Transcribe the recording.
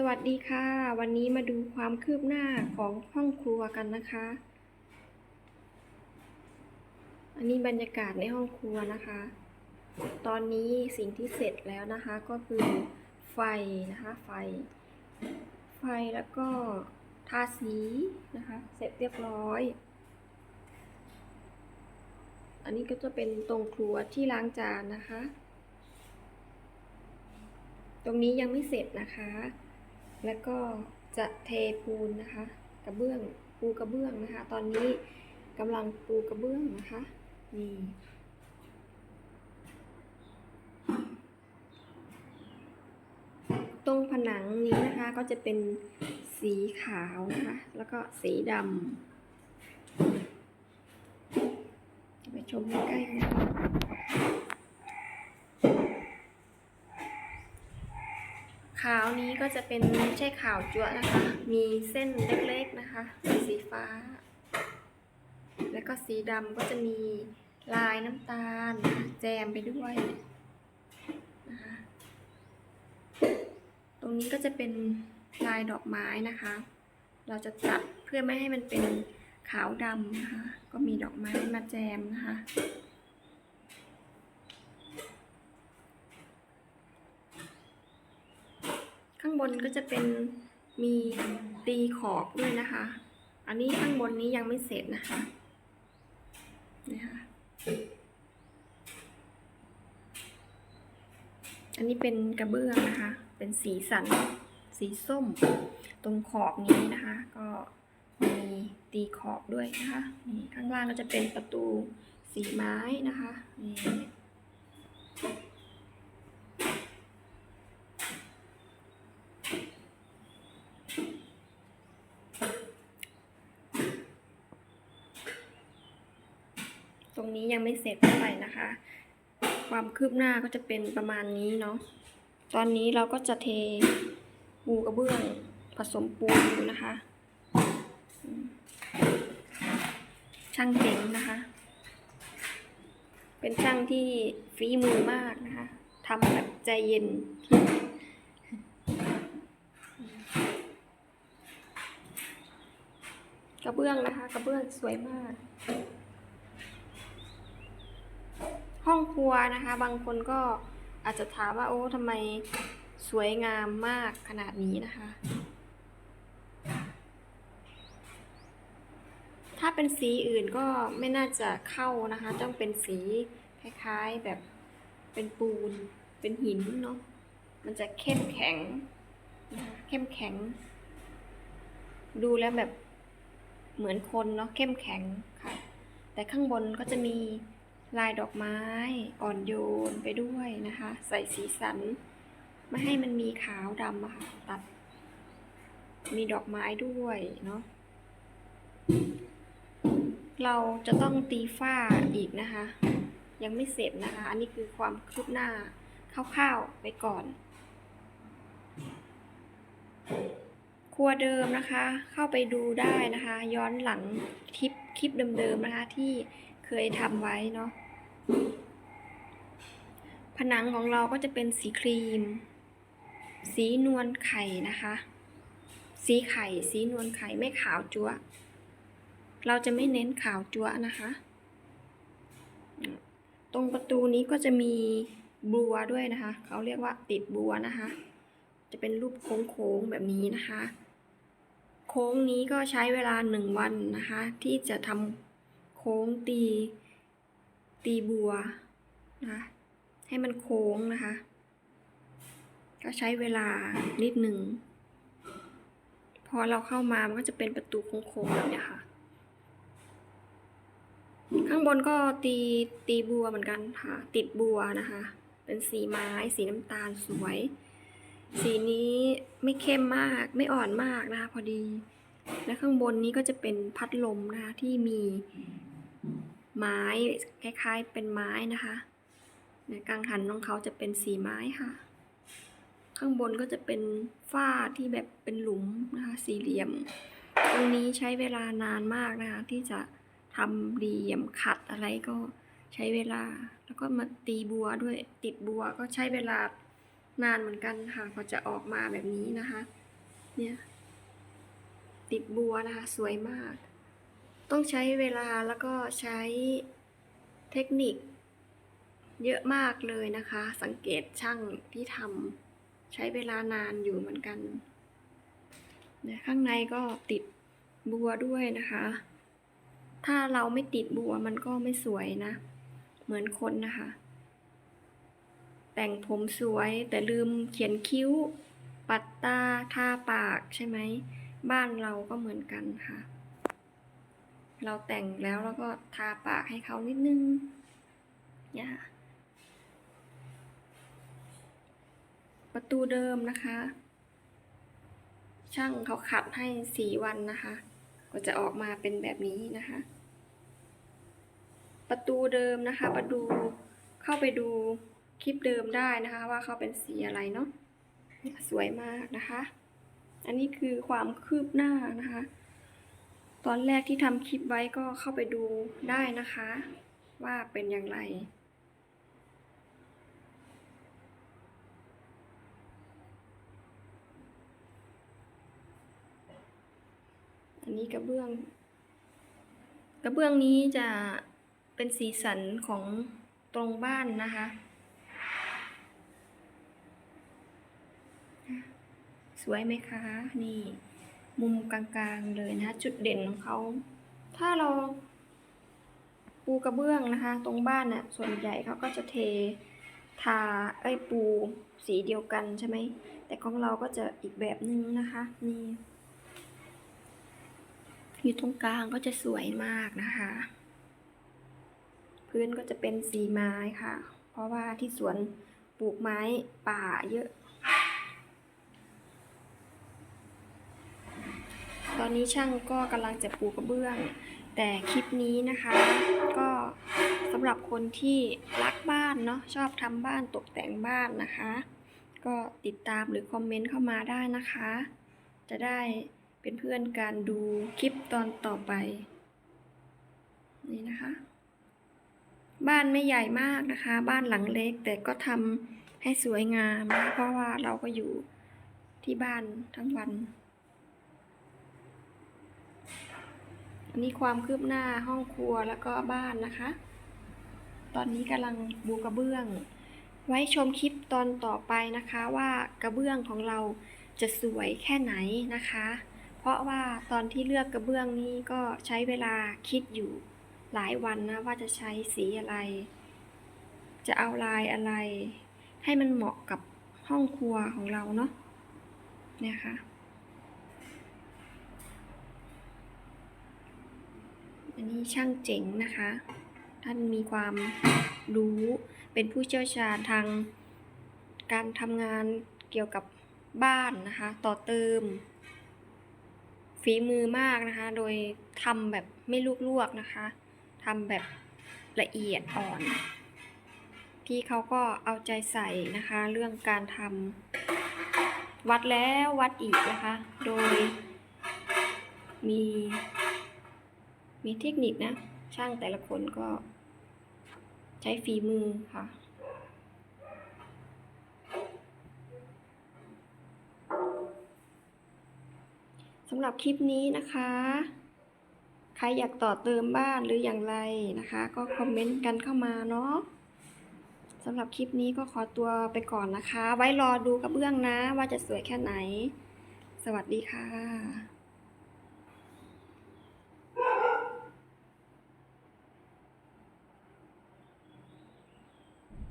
สวัสดีค่ะ วันนี้มาดูความคืบหน้าของห้องครัวกันนะคะ อันนี้บรรยากาศในห้องครัวนะคะ ตอนนี้สิ่งที่เสร็จแล้วนะคะก็คือไฟนะคะไฟ ไฟแล้วก็ทาสีนะคะ เสร็จเรียบร้อย อันนี้ก็จะเป็นตรงครัวที่ล้างจานนะคะ ตรงนี้ยังไม่เสร็จนะคะ แล้วก็จะเทปูนนะคะ กระเบื้องปูกระเบื้องนะคะ ตอนนี้กำลังปูกระเบื้องนะคะนี่ตรงผนังนี้นะคะก็จะเป็นสีขาวนะคะ แล้วก็สีดำไปชมใกล้ๆกัน ขาวนี้ก็จะเป็นไม่ใช่ขาวจั๊วนะคะ มีเส้นเล็กๆนะคะสีฟ้า แล้วก็สีดำก็จะมีลายน้ำตาลแจมไปด้วยนะคะตรงนี้ก็จะเป็นลายดอกไม้นะคะ เราจะตัดเพื่อไม่ให้มันเป็นขาวดำนะคะ ก็มีดอกไม้มาแจมนะคะ ข้าง บนก็จะเป็นมีตีขอบด้วยนะคะ อันนี้ข้างบนนี้ยังไม่เสร็จนะคะนี่ค่ะอันนี้เป็นกระเบื้องนะคะ เป็นสีสันสีส้ม ตรงขอบนี้นะคะ ก็มีตีขอบด้วยนะคะ นี่ข้างล่างก็จะเป็นประตูสีไม้นะคะ นี่ ตรงนี้ยังไม่เสร็จเท่าไหร่นะคะ ความคืบหน้าก็จะเป็นประมาณนี้เนาะ ตอนนี้เราก็จะเทปูกระเบื้องผสมปูนอยู่นะคะ ช่างเจ๋งนะคะ เป็นช่างที่ฝีมือมากนะคะทำแบบใจเย็นกระเบื้องนะคะ กระเบื้องสวยมาก ห้องค รัวนะคะ บางคนก็อาจจะถามว่าโอ้ทำไมสวยงามมากขนาดนี้นะคะ ถ้าเป็นสีอื่นก็ไม่น่าจะเข้านะคะ ต้องเป็นสีคล้ายๆแบบเป็นปูน เป็นหินเนาะ มันจะเข้มแข็งนะคะเข้มแข็ง ดูแล้วแบบเหมือนคนเนาะเข้มแข็งค่ะ แต่ข้างบนก็จะมี ลายดอกไม้อ่อนโยนไปด้วยนะคะ ใส่สีสัน ไม่ให้มันมีขาวดำอะค่ะตัด มีดอกไม้ด้วยเนาะเราจะต้องตีฝ้าอีกนะคะ ยังไม่เสร็จนะคะ อันนี้คือความคืบหน้าคร่าวๆไปก่อน ครัวเดิมนะคะ เข้าไปดูได้นะคะ ย้อนหลังคลิปคลิปเดิมๆนะคะที่ เคยทำไว้เนาะ ผนังของเราก็จะเป็นสีครีม สีนวลไข่นะคะ สีไข่ สีนวลไข่ไม่ขาวจั๊ว เราจะไม่เน้นขาวจั๊วนะคะ ตรงประตูนี้ก็จะมีบัวด้วยนะคะ เขาเรียกว่าติดบัวนะคะ จะเป็นรูปโค้งๆแบบนี้นะคะ โค้งนี้ก็ใช้เวลาหนึ่งวันนะคะ ที่จะทำ โค้งตี ตีบัวนะคะให้มันโค้งนะคะ ก็ใช้เวลานิดหนึ่งพอเราเข้ามามันก็จะเป็นประตูโค้งๆแบบนี้ค่ะ ข้างบนก็ตีตีบัวเหมือนกันค่ะ ติดบัวนะคะ เป็นสีไม้สีน้ำตาลสวย สีนี้ไม่เข้มมากไม่อ่อนมากนะคะพอดี และข้างบนนี้ก็จะเป็นพัดลมนะคะที่มี ไม้คล้ายๆเป็นไม้นะคะในกลางหันของเขาจะเป็นสีไม้ค่ะ ข้างบนก็จะเป็นฝ้าที่แบบเป็นหลุมนะคะ สี่เหลี่ยม ตรงนี้ใช้เวลานานมากนะคะ ที่จะทำเหลี่ยมขัดอะไรก็ใช้เวลา แล้วก็มาตีบัวด้วยติดบัวก็ใช้เวลานานเหมือนกันค่ะกว่าจะออกมาแบบนี้นะคะ เนี่ย ติดบัวนะคะ สวยมาก ต้องใช้เวลาแล้วก็ใช้เทคนิค เยอะมากเลยนะคะ สังเกตช่างที่ทำใช้เวลานานอยู่เหมือนกันเนี่ยข้างในก็ติดบัวด้วยนะคะ ถ้าเราไม่ติดบัวมันก็ไม่สวยนะ เหมือนคนนะคะ แต่งผมสวยแต่ลืมเขียนคิ้ว ปัดตา ทาปากใช่ไหม บ้านเราก็เหมือนกันค่ะ เราแต่งแล้วแล้วก็ทาปากให้เขานิดนึงเนี่ยค่ะประตูเดิมนะคะ ช่างเขาขัดให้สี่วันนะคะ ก็จะออกมาเป็นแบบนี้นะคะ ประตูเดิมนะคะ ประตูเข้าไปดูคลิปเดิมได้นะคะ ว่าเขาเป็นสีอะไรเนาะสวยมากนะคะ อันนี้คือความคืบหน้านะคะ ตอนแรกที่ทำคลิปไว้ก็เข้าไปดูได้นะคะ ว่าเป็นอย่างไร อันนี้กระเบื้อง กระเบื้องนี้จะเป็นสีสันของตรงบ้านนะคะ สวยไหมคะ นี่ มุมกลางๆเลยนะคะจุดเด่นของเขา ถ้าเราปูกระเบื้องนะคะ ตรงบ้านน่ะส่วนใหญ่เขาก็จะเททาไอ้ปูสีเดียวกันใช่ไหม แต่ของเราก็จะอีกแบบนึงนะคะ นี่อยู่ตรงกลางก็จะสวยมากนะคะ พื้นก็จะเป็นสีไม้ค่ะ เพราะว่าที่สวนปลูกไม้ป่าเยอะ ตอนนี้ช่างก็กำลังจะปูกระเบื้อง แต่คลิปนี้นะคะ ก็สำหรับคนที่รักบ้านเนาะชอบทำบ้านตกแต่งบ้านนะคะ ก็ติดตามหรือคอมเมนต์เข้ามาได้นะคะ จะได้เป็นเพื่อนกันดูคลิปตอนต่อไป นี่นะคะ บ้านไม่ใหญ่มากนะคะ บ้านหลังเล็กแต่ก็ทำให้สวยงาม เพราะว่าเราก็อยู่ที่บ้านทั้งวัน นี้ความคืบหน้าห้องครัวแล้วก็บ้านนะคะ ตอนนี้กำลังบูกระเบื้อง ไว้ชมคลิปตอนต่อไปนะคะว่ากระเบื้องของเราจะสวยแค่ไหนนะคะ เพราะว่าตอนที่เลือกกระเบื้องนี้ก็ใช้เวลาคิดอยู่หลายวันนะว่าจะใช้สีอะไร จะเอาลายอะไร ให้มันเหมาะกับห้องครัวของเราเนาะเนี่ยค่ะ อันนี้ช่างเจ๋งนะคะ ท่านมีความรู้เป็นผู้เชี่ยวชาญทางการทำงานเกี่ยวกับบ้านนะคะ ต่อเติม ฝีมือมากนะคะ โดยทำแบบไม่ลวกๆนะคะทำแบบละเอียดอ่อน พี่เขาก็เอาใจใส่นะคะ เรื่องการทำวัดแล้ววัดอีกนะคะ โดยมี มีเทคนิคนะ ช่างแต่ละคนก็ ใช้ฝีมือค่ะ สำหรับคลิปนี้นะคะ ใครอยากต่อเติมบ้านหรืออย่างไรนะคะ ก็คอมเมนต์กันเข้ามาเนาะสำหรับคลิปนี้ก็ขอตัวไปก่อนนะคะ ไว้รอดูกระเบื้องนะว่าจะสวยแค่ไหน สวัสดีค่ะ